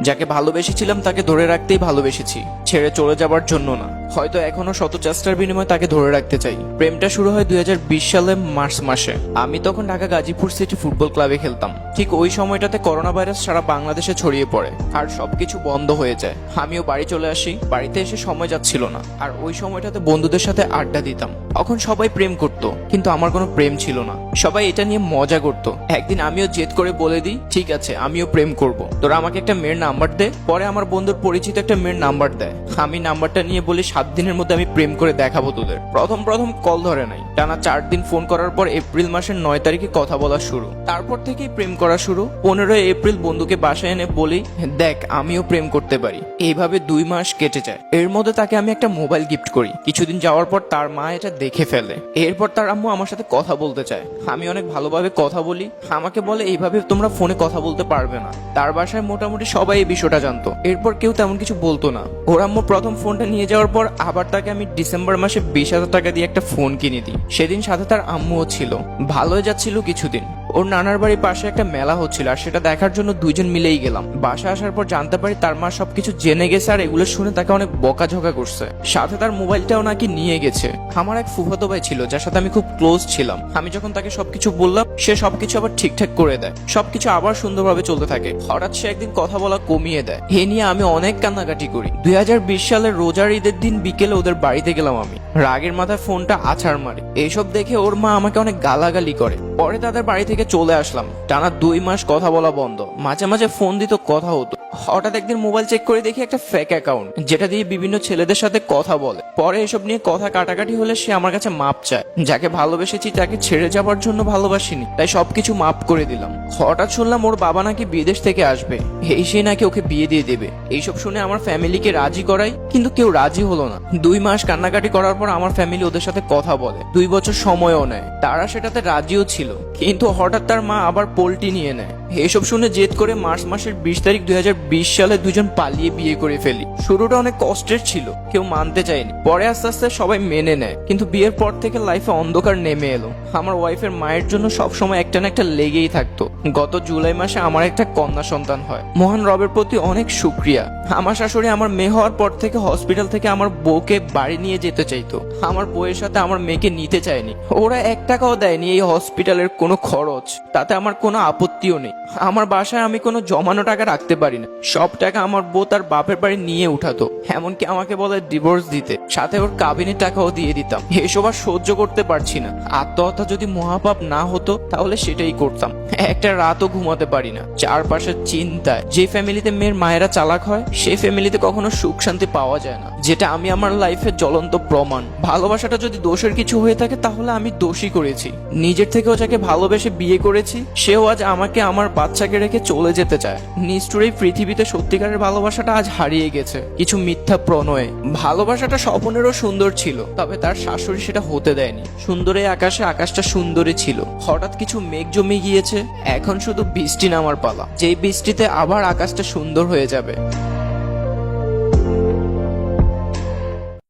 যাকে ভালোবেসেছিলাম তাকে ধরে রাখতেই ভালোবেসেছি ছেড়ে চলে যাবার জন্য না। হয়তো এখনও শত চেষ্টার বিনিময়ে তাকে ধরে রাখতে চাই। প্রেমটা শুরু হয় দুই সালে মার্চ মাসে। আমি তখন ঢাকা গাজীপুর সিটি ফুটবল ক্লাবে খেলতাম। ঠিক ওই সময়টাতে করোনা ভাইরাস সারা বাংলাদেশে ছড়িয়ে পড়ে আর সবকিছু বন্ধ হয়ে যায়। আমিও বাড়ি চলে আসি। বাড়িতে এসে সময় যাচ্ছিল না। আর ওই সময়টাতে বন্ধুদের সাথে আড্ডা দিতাম। তখন সবাই প্রেম করত, কিন্তু আমার কোনো প্রেম ছিল না। সবাই এটা নিয়ে মজা করত। একদিন আমিও জেদ করে বলে দিই, ঠিক আছে, আমিও প্রেম করব। তোরা আমাকে একটা মেয়ের নাম্বার দে। পরে আমার বন্ধুর পরিচিত একটা মেয়ের নাম্বার দেয়। আমি নাম্বারটা নিয়ে বলি সাত দিনের মধ্যে আমি প্রেম করে দেখাবো তোদের। প্রথম প্রথম কল ধরে নাই। টানা চার দিন ফোন করার পর এপ্রিল মাসের নয় তারিখে কথা বলা শুরু। তারপর থেকেই প্রেম করা শুরু। পনেরোই এপ্রিল বন্ধুকে বাসায় এনে বলি, দেখ, আমিও প্রেম করতে পারি। এইভাবে দুই মাস কেটে যায়। এর মধ্যে তাকে আমি একটা মোবাইল গিফট করি। কিছুদিন যাওয়ার পর তার মা এটা দেখে ফেলে। এরপর তার আম্মু আমার সাথে কথা বলতে চায়। আমি অনেক ভালোভাবে কথা বলি। আমাকে বলে, এইভাবে তোমরা ফোনে কথা বলতে পারবে না। তার বাসায় মোটামুটি সবাই এই বিষয়টা জানতো। এরপর কেউ তেমন কিছু বলতো না। ওর আম্মু প্রথম ফোনটা নিয়ে যাওয়ার পর আবার তাকে আমি ডিসেম্বর মাসে বিশ হাজার টাকা দিয়ে একটা ফোন কিনে দিই। সেদিন সাথে তার আম্মুও ছিল। ভালোই যাচ্ছিল কিছুদিন। ওর নানার বাড়ির পাশে একটা মেলা হচ্ছিল, আর সেটা দেখার জন্য দুইজন মিলেই গেলাম। বাসা আসার পর জানতে পারি তার মা সবকিছু জেনে গেছে আর এগুলো শুনে তাকে অনেক বকাঝকা করছে। সাথে তার মোবাইলটাও নাকি নিয়ে গেছে। আমার এক ফুফাতো ভাই ছিল, যার সাথে আমি খুব ক্লোজ ছিলাম। আমি যখন তাকে সবকিছু বললাম, সে সবকিছু আবার ঠিকঠাক করে দেয়। সবকিছু আবার সুন্দরভাবে চলতে থাকে। হঠাৎ সে একদিন কথা বলা কমিয়ে দেয়। এ নিয়ে আমি অনেক কান্নাকাটি করি। দুই সালের রোজার ঈদের দিন বিকেলে ওদের বাড়িতে গেলাম আমি। রাগের মাথায় ফোনটা আছাড় মারে। এইসব দেখে ওর মা আমাকে অনেক গালাগালি করে। পরে তাদের বাড়ি থেকে চলে আসলাম। টানা দুই মাস কথা বলা বন্ধ। মাঝে মাঝে ফোন দিত, কথা হতো। হঠাৎ একদিন মোবাইল চেক করে দেখি একটা ফেক অ্যাকাউন্ট যেটা দিয়ে বিভিন্ন ছেলেদের সাথে কথা বলে। পরে এসব নিয়ে কথা কাটাকাটি হলে সে আমার কাছে মাপ চায়। যাকে ভালোবেসেছি তাকে ছেড়ে যাওয়ার জন্য ভালোবাসিনি, তাই সবকিছু মাপ করে দিলাম। হঠাৎ শুনলাম ওর বাবা নাকি বিদেশ থেকে আসবে। এই সে নাকি ওকে বিয়ে দিয়ে দেবে। এইসব শুনে আমার ফ্যামিলিকে রাজি করাই, কিন্তু কেউ রাজি হলো না। দুই মাস কান্নাকাটি করার পর আমার ফ্যামিলি ওদের সাথে কথা বলে। দুই বছর সময়ও নেয়। তারা সেটাতে রাজিও ছিল। কিন্তু হঠাৎ তার মা আবার পোল্টি নিয়ে নেয়। এসব শুনে জেদ করে মার্চ মাসের বিশ তারিখ দুই হাজার বিশ সালে দুজন পালিয়ে বিয়ে করে ফেলি। শুরুটা অনেক কষ্টের ছিল, কেউ মানতে চায়নি। পরে আস্তে আস্তে সবাই মেনে নেয়, কিন্তু বিয়ের পর থেকে লাইফে অন্ধকার নেমে এলো। আমার ওয়াইফের মায়ের জন্য সবসময় একটা না একটা লেগেই থাকতো। গত জুলাই মাসে আমার একটা কন্যা সন্তান হয়। মহান রবের প্রতি অনেক শুক্রিয়া আমার শাশুড়ি আমার মেয়ে হওয়ার পর থেকে হসপিটাল থেকে আমার বউকে বাড়ি নিয়ে যেতে চাইতো। আমার বউয়ের সাথে আমার মেয়েকে নিতে চায়নি। ওরা এক টাকাও দেয়নি এই হসপিটালের কোনো খরচ। তাতে আমার কোনো আপত্তিও নেই। আমার বাসায় আমি কোনো জমানো টাকা রাখতে পারি না। সব টাকা আমার বউ তার বাপের বাড়ি নিয়ে উঠাতো। এমনকি আমাকে বলে ডিভোর্স দিতে। সাথে ওর কাবিনের টাকাও দিয়ে দিতাম। এসব আর সহ্য করতে পারছি না। আত্মহত্যা যদি মহাপাপ না হতো, তাহলে সেটাই করতাম। একটা রাতও ঘুমাতে পারি না। চারপাশের চিন্তায় যে ফ্যামিলিতে মেয়ের মায়েরা চালাক হয় সেই ফ্যামিলিতে কখনো সুখ শান্তি পাওয়া যায় না। যেটা আমি আমার লাইফের জ্বলন্ত প্রমাণ। ভালোবাসাটা যদি দোষের কিছু হয়ে থাকে, তাহলে আমি দোষী করেছি। নিজের থেকেও যাকে ভালোবেসে বিয়ে করেছি, সেও আজ আমাকে আমার বাচ্চাকে রেখে চলে যেতে চায়। নিষ্ঠুর এই পৃথিবীতে সত্যিকারের ভালোবাসাটা আজ হারিয়ে গেছে। কিছু মিথ্যা প্রণয়ে। ভালোবাসাটা স্বপনেরও সুন্দর ছিল, তবে তার শাশুড়ি সেটা হতে দেয়নি। সুন্দরে আকাশে আকাশটা সুন্দরী ছিল। হঠাৎ কিছু মেঘ জমে গিয়েছে। এখন শুধু বৃষ্টি নামার পালা। যেই বৃষ্টিতে আবার আকাশটা সুন্দর হয়ে যাবে।